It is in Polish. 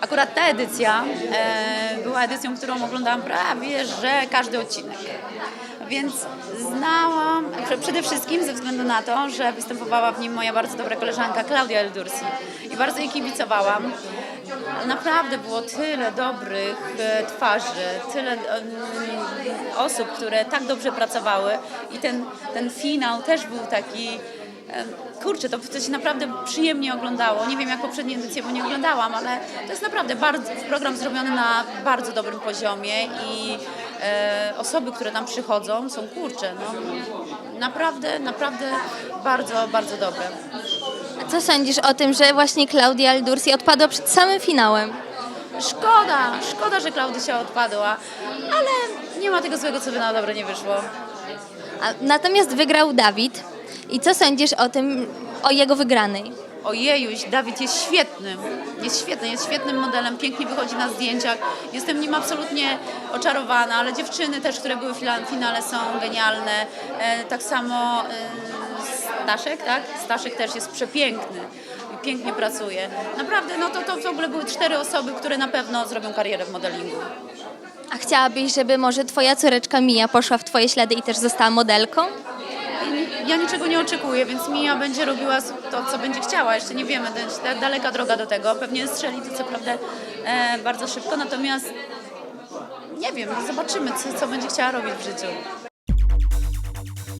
Akurat ta edycja e, była edycją, którą oglądałam prawie, że każdy odcinek. Więc znałam, prze- przede wszystkim ze względu na to, że występowała w nim moja bardzo dobra koleżanka Klaudia Eldursi i bardzo jej kibicowałam. Naprawdę było tyle dobrych e, twarzy, tyle em, osób, które tak dobrze pracowały i ten, ten finał też był taki kurczę, to, się naprawdę przyjemnie oglądało. Nie wiem jak poprzednie edycje, bo nie oglądałam, ale to jest naprawdę bardzo, program zrobiony na bardzo dobrym poziomie i e, osoby, które tam przychodzą są kurcze, no naprawdę, naprawdę bardzo, bardzo dobre. A co sądzisz o tym, że właśnie Klaudia Aldursi odpadła przed samym finałem? Szkoda, szkoda, że Klaudysia odpadła, ale nie ma tego złego, co by na dobre nie wyszło. A, natomiast wygrał Dawid. I co sądzisz o tym, o jego wygranej? Ojejuś, Dawid jest świetnym, jest świetny, jest świetnym modelem, pięknie wychodzi na zdjęciach. Jestem nim absolutnie oczarowana, ale dziewczyny też, które były w finale są genialne. E, tak samo e, Staszek, tak? Staszek też jest przepiękny pięknie pracuje. Naprawdę, no to, to w ogóle były cztery osoby, które na pewno zrobią karierę w modelingu. A chciałabyś, żeby może twoja córeczka Mija poszła w twoje ślady i też została modelką? Ja niczego nie oczekuję, więc Mija będzie robiła to, co będzie chciała. Jeszcze nie wiemy, to daleka droga do tego. Pewnie strzeli to co prawda e, bardzo szybko, natomiast nie wiem, zobaczymy, co, co będzie chciała robić w życiu.